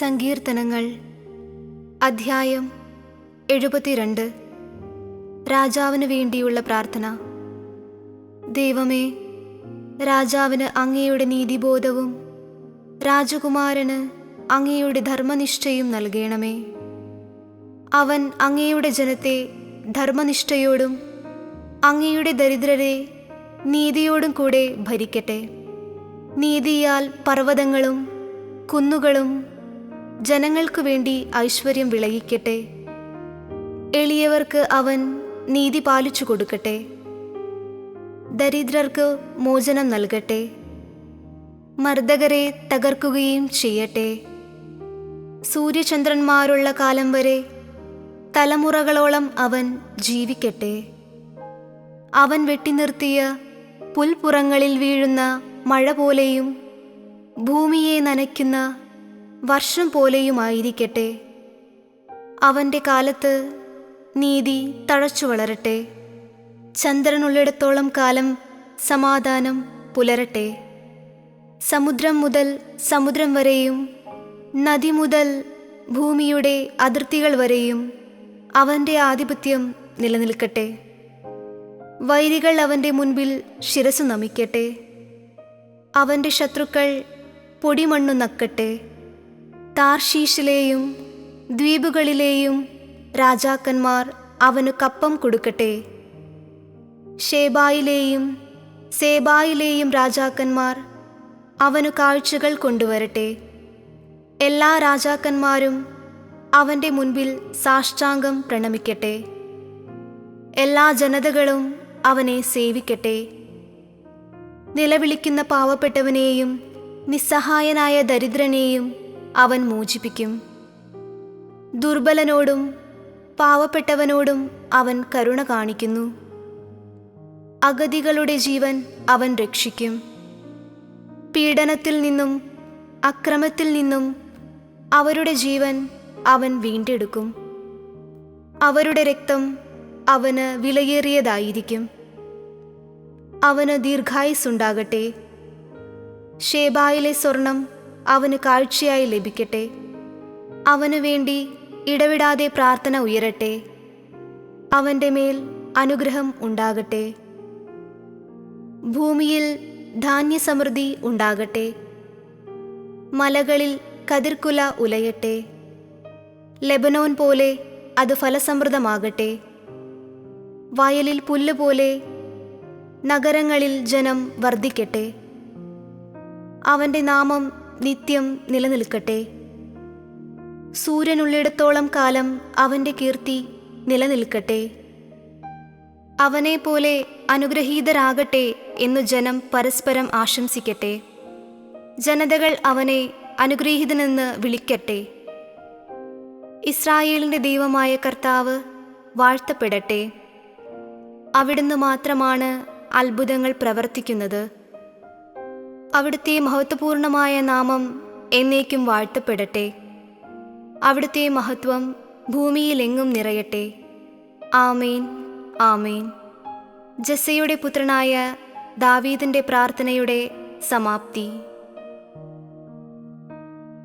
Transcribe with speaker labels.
Speaker 1: സങ്കീർത്തനങ്ങൾ. അധ്യായം എഴുപത്തിരണ്ട്. രാജാവിന് വേണ്ടിയുള്ള പ്രാർത്ഥന. ദൈവമേ രാജാവിന് അങ്ങയുടെ നീതിബോധവും രാജകുമാരന് അങ്ങയുടെ ധർമ്മനിഷ്ഠയും നൽകണമേ. അവൻ അങ്ങയുടെ ജനത്തെ ധർമ്മനിഷ്ഠയോടും അങ്ങയുടെ ദരിദ്രരെ നീതിയോടും കൂടെ ഭരിക്കട്ടെ. നീതിയാൽ പർവതങ്ങളും കുന്നുകളും ജനങ്ങൾക്കു വേണ്ടി ഐശ്വര്യം വിളയിക്കട്ടെ. എളിയവർക്ക് അവൻ നീതി പാലിച്ചു കൊടുക്കട്ടെ. ദരിദ്രർക്ക് മോചനം നൽകട്ടെ. മർദ്ദകരെ തകർക്കുകയും ചെയ്യട്ടെ. സൂര്യചന്ദ്രന്മാരുള്ള കാലം വരെ തലമുറകളോളം അവൻ ജീവിക്കട്ടെ. അവൻ വെട്ടിനിർത്തിയ പുൽപ്പുറങ്ങളിൽ വീഴുന്ന മഴ പോലെയും ഭൂമിയെ നനയ്ക്കുന്ന വർഷം പോലെയുമായിരിക്കട്ടെ. അവന്റെ കാലത്ത് നീതി തഴച്ചു വളരട്ടെ. ചന്ദ്രനുള്ളിടത്തോളം കാലം സമാധാനം പുലരട്ടെ. സമുദ്രം മുതൽ സമുദ്രം വരെയും നദി മുതൽ ഭൂമിയുടെ അതിർത്തികൾ വരെയും അവന്റെ ആധിപത്യം നിലനിൽക്കട്ടെ. വൈരികൾ അവന്റെ മുൻപിൽ ശിരസ് നമിക്കട്ടെ. അവന്റെ ശത്രുക്കൾ പൊടിമണ്ണു നക്കട്ടെ. താർഷീഷിലെയും ദ്വീപുകളിലെയും രാജാക്കന്മാർ അവനു കപ്പം കൊടുക്കട്ടെ. ഷേബായിലെയും സേബായിലെയും രാജാക്കന്മാർ അവനു കാഴ്ചകൾ കൊണ്ടുവരട്ടെ. എല്ലാ രാജാക്കന്മാരും അവന്റെ മുൻപിൽ സാഷ്ടാംഗം പ്രണമിക്കട്ടെ. എല്ലാ ജനതകളും അവനെ സേവിക്കട്ടെ. നിലവിളിക്കുന്ന പാവപ്പെട്ടവനെയും നിസ്സഹായനായ ദരിദ്രനെയും അവൻ മോചിപ്പിക്കും. ദുർബലനോടും പാവപ്പെട്ടവനോടും അവൻ കരുണ കാണിക്കുന്നു. അഗതികളുടെ ജീവൻ അവൻ രക്ഷിക്കും. പീഡനത്തിൽ നിന്നും അക്രമത്തിൽ നിന്നും അവരുടെ ജീവൻ അവൻ വീണ്ടെടുക്കും. അവരുടെ രക്തം അവന് വിലയേറിയതായിരിക്കും. അവന് ദീർഘായുസ്സുണ്ടാകട്ടെ. ഷേബായിലെ സ്വർണം അവന് കാഴ്ചയായി ലഭിക്കട്ടെ. അവനു വേണ്ടി ഇടവിടാതെ പ്രാർത്ഥന ഉയരട്ടെ. അവന്റെ മേൽ അനുഗ്രഹം ഉണ്ടാകട്ടെ. ഭൂമിയിൽ ധാന്യസമൃദ്ധി ഉണ്ടാകട്ടെ. മലകളിൽ കതിർക്കുല ഉലയട്ടെ. ലെബനോൻ പോലെ അത് ഫലസമൃദ്ധമാകട്ടെ. വയലിൽ പുല്ലുപോലെ നഗരങ്ങളിൽ ജനം വർദ്ധിക്കട്ടെ. അവന്റെ നാമം നിത്യം നിലനിൽക്കട്ടെ. സൂര്യനുള്ളിടത്തോളം കാലം അവന്റെ കീർത്തി നിലനിൽക്കട്ടെ. അവനെ പോലെ അനുഗ്രഹീതരാകട്ടെ എന്നു ജനം പരസ്പരം ആശംസിക്കട്ടെ. ജനതകൾ അവനെ അനുഗ്രഹീതനെന്ന് വിളിക്കട്ടെ. ഇസ്രായേലിന്റെ ദൈവമായ കർത്താവ് വാഴ്ത്തപ്പെടട്ടെ. അവിടുന്ന് മാത്രമാണ് അത്ഭുതങ്ങൾ പ്രവർത്തിക്കുന്നത്. അവിടുത്തെ മഹത്വപൂർണമായ നാമം എന്നേക്കും വാഴ്ത്തപ്പെടട്ടെ. അവിടുത്തെ മഹത്വം ഭൂമിയിലെങ്ങും നിറയട്ടെ. ആമേൻ ആമേൻ. ജസ്സയുടെ പുത്രനായ ദാവീദിന്റെ പ്രാർത്ഥനയുടെ സമാപ്തി.